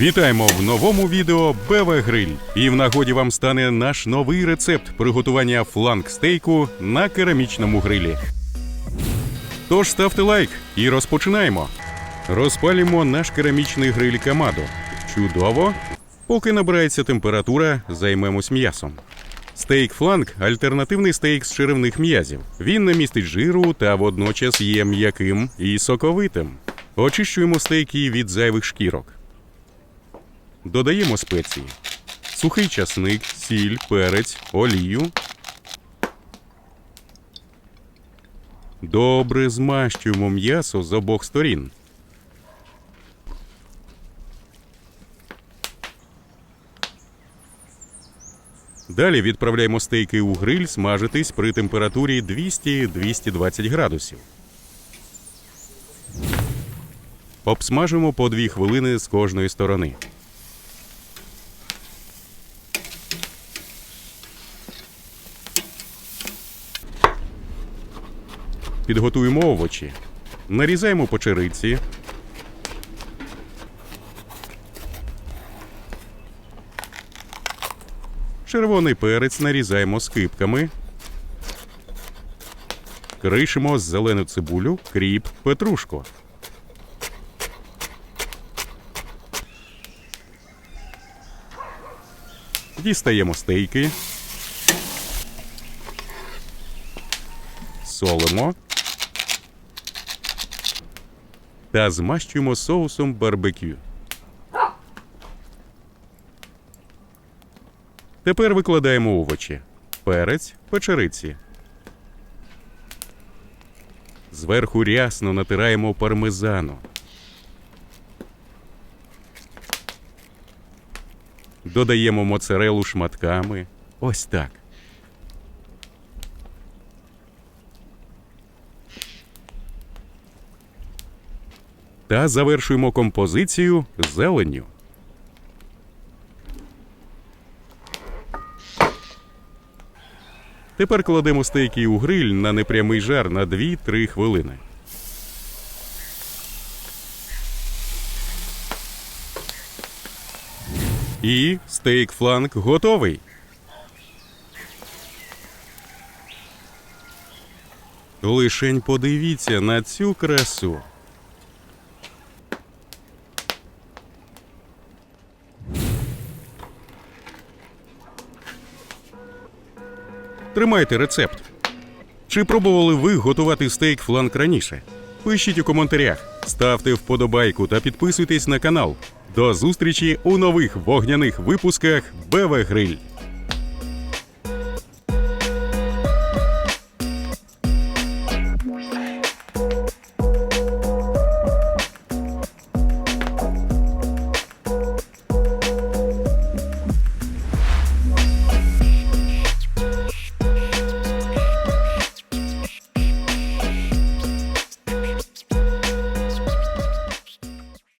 Вітаємо в новому відео БВ Гриль. І в нагоді вам стане наш новий рецепт приготування фланг стейку на керамічному грилі. Тож ставте лайк і розпочинаємо. Розпалюємо наш керамічний гриль Камадо. Чудово. Поки набирається температура, займемось м'ясом. Стейк фланг альтернативний стейк з черевних м'язів. Він не містить жиру та водночас є м'яким і соковитим. Очищуємо стейки від зайвих шкірок. Додаємо спеції: сухий часник, сіль, перець, олію. Добре змащуємо м'ясо з обох сторін. Далі відправляємо стейки у гриль смажитись при температурі 200-220 градусів. Обсмажимо по 2 хвилини з кожної сторони. Підготуємо овочі. Нарізаємо по чериці. Червоний перець нарізаємо скипками. Кришимо зелену цибулю, кріп, петрушку. Дістаємо стейки. Солимо. Та змащуємо соусом барбекю. Тепер викладаємо овочі, перець, печериці. Зверху рясно натираємо пармезану. Додаємо моцарелу шматками. Ось так. Та завершуємо композицію зеленню. Тепер кладемо стейки у гриль на непрямий жар на 2-3 хвилини. І стейк фланг готовий. Лишень подивіться на цю красу. Тримайте рецепт. Чи пробували ви готувати стейк фланг раніше? Пишіть у коментарях, ставте вподобайку та підписуйтесь на канал. До зустрічі у нових вогняних випусках БВ Гриль.